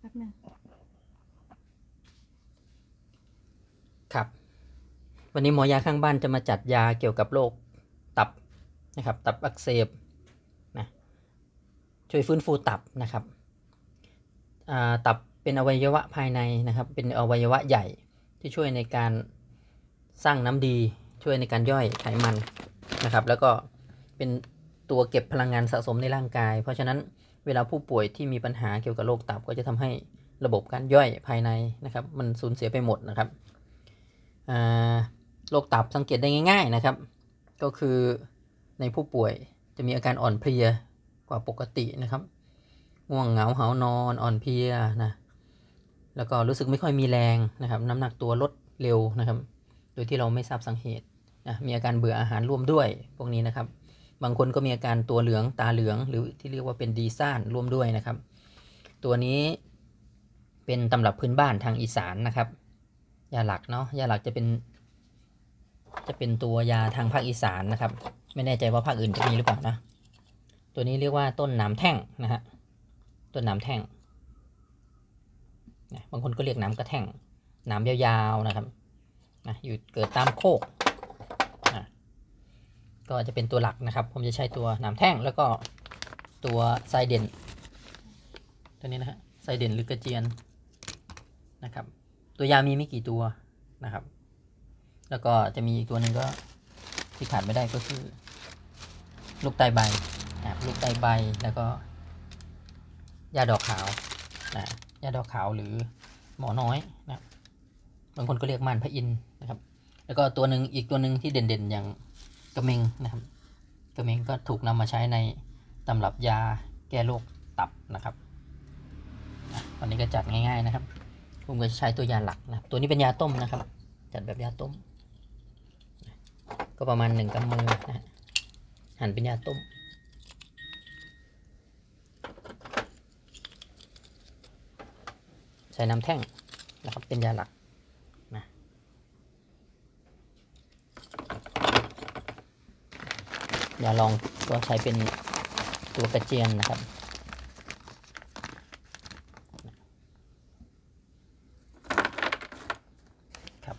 แป๊บนึงครับ วันนี้หมอยาข้างบ้านจะมาจัดยาเกี่ยวกับโรคตับนะครับ ตับอักเสบนะช่วยฟื้นฟูตับนะครับตับเป็นอวัยวะภายในนะครับ เป็นอวัยวะใหญ่ที่ช่วยในการสร้างน้ำดีช่วยในการย่อยไขมันนะครับ แล้วก็เป็นตัวเก็บพลังงานสะสมในร่างกาย เพราะฉะนั้น เวลาผู้ป่วยที่มีปัญหาเกี่ยวกับโรคตับก็จะทำให้ระบบการย่อยภายในนะครับ มันสูญเสียไปหมดนะครับโรคตับสังเกตได้ง่าย ๆนะครับ ก็คือในผู้ป่วยจะมีอาการอ่อนเพลียกว่าปกตินะครับง่วงเหงาเหานอนอ่อนเพลียนะแล้วก็รู้สึกไม่ค่อยมีแรงนะครับ น้ำหนักตัวลดเร็วนะครับ โดยที่เราไม่ทราบสาเหตุนะมีอาการเบื่ออาหารร่วมด้วยพวกนี้นะครับ บางคนก็มีอาการตัวเหลืองตาเหลือง หรือที่เรียกว่าเป็นดีซ่านร่วมด้วยนะครับ ตัวนี้เป็นตำรับพื้นบ้านทางอีสานนะครับยาหลักเนาะยาหลักจะเป็น จะเป็นตัวยาทางภาคอีสานนะครับ ไม่แน่ใจว่าภาคอื่นจะมีหรือเปล่านะ ตัวนี้เรียกว่าต้นหนามแท่งนะฮะต้นหนามแท่งนะบางคนก็เรียกหนามกระแท่งหนามยาวๆนะครับนะอยู่เกิดตามโคก ก็จะเป็นตัวหลักนะครับ ผมจะใช้ตัวหนามแท่งแล้วก็ตัวไซเดนตัวนี้นะฮะไซเดนหรือกระเจียนนะครับ ตัวยามีไม่กี่ตัวนะครับ แล้วก็จะมีอีกตัวหนึ่งก็ที่ขาดไม่ได้ก็คือ ลูกไตใบนะลูกไตใบแล้วก็ยาดอกขาวนะยาดอกขาวหรือหมอน้อยนะครับบางคนก็เรียกม่านพระอินนะครับ แล้วก็ตัวหนึ่งอีกตัวหนึ่งที่เด่นๆอย่าง กระเมงนะครับกระเมงก็ถูกนำมาใช้ในตำรับยาแก้โรคตับนะครับวันนี้ก็จัดง่ายๆนะครับ ผมก็ใช้ตัวยาหลักนะตัวนี้เป็นยาต้มนะครับ จัดแบบยาต้ม ก็ประมาณหนึ่งกำมือนะฮะหั่นเป็นยาต้ม ใช้น้ำแท่งนะครับเป็นยาหลักนะ ยาลองก็ใช้เป็นตัวกระเจียนนะครับ ครับ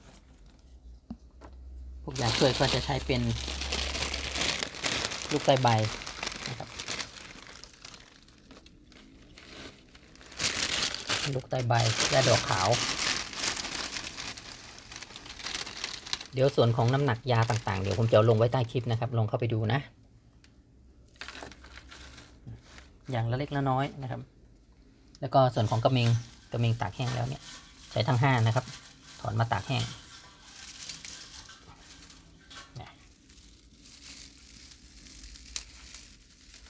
พวกยาช่วยก็จะใช้เป็นลูกไตใบนะครับลูกไตใบยาดอกขาว เดี๋ยวส่วนของน้ำหนักยาต่างๆ เดี๋ยวผมจะเอาลงไว้ใต้คลิปนะครับ ลองเข้าไปดูนะ อย่างละเล็กละน้อยนะครับ แล้วก็ส่วนของกระเมงกระเมงตากแห้งแล้วเนี่ย ใช้ทั้งห้านะครับ ถอนมาตากแห้ง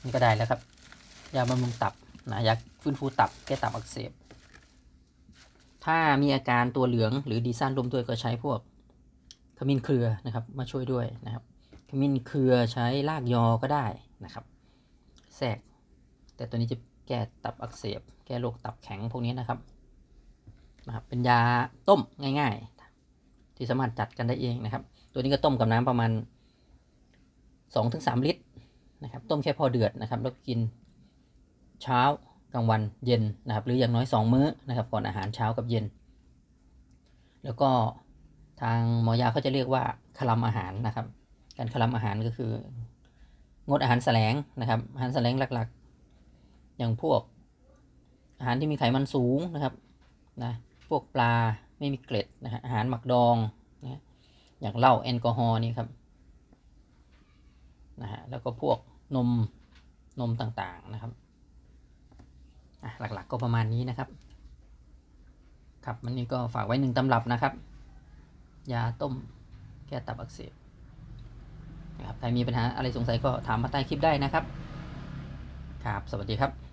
นี่ก็ได้แล้วครับยาบำรุงตับนะยาฟื้นฟูตับแก้ตับอักเสบ ถ้ามีอาการตัวเหลืองหรือดีซ่านรวมด้วยก็ใช้พวก ขมิ้นเครือนะครับมาช่วยด้วยนะครับขมิ้นเครือใช้รากยอก็ได้นะครับแทรกแต่ตัวนี้จะแก้ตับอักเสบ แก้โรคตับแข็งพวกนี้นะครับนะครับ เป็นยาต้มง่าย ๆ ที่สามารถจัดกันได้เองนะครับ ตัวนี้ก็ต้มกับน้ำประมาณ 2-3 ลิตรนะครับ ต้มแค่พอเดือดนะครับ แล้วก็กินเช้ากลางวันเย็นนะครับ หรืออย่างน้อย 2 มื้อนะครับ ก่อนอาหารเช้ากับเย็น แล้วก็ ทางหมอยาเขาจะเรียกว่าคลำอาหารนะครับ การคลำอาหารก็คืองดอาหารแสลงนะครับอาหารแสลงหลักๆ อย่างพวกอาหารที่มีไขมันสูงนะครับนะพวกปลาไม่มีเกล็ดนะฮะอาหารหมักดองนะอย่างเหล้าแอลกอฮอล์นี่ครับนะฮะแล้วก็พวกนมนมต่างๆนะครับหลักๆก็ประมาณนี้นะครับ ครับมันนี้ก็ฝากไว้หนึ่งตำรับนะครับ ยาต้มแก้ตับอักเสบนะครับใครมีปัญหาอะไรสงสัยก็ถามมาใต้คลิปได้นะครับ ครับ สวัสดีครับ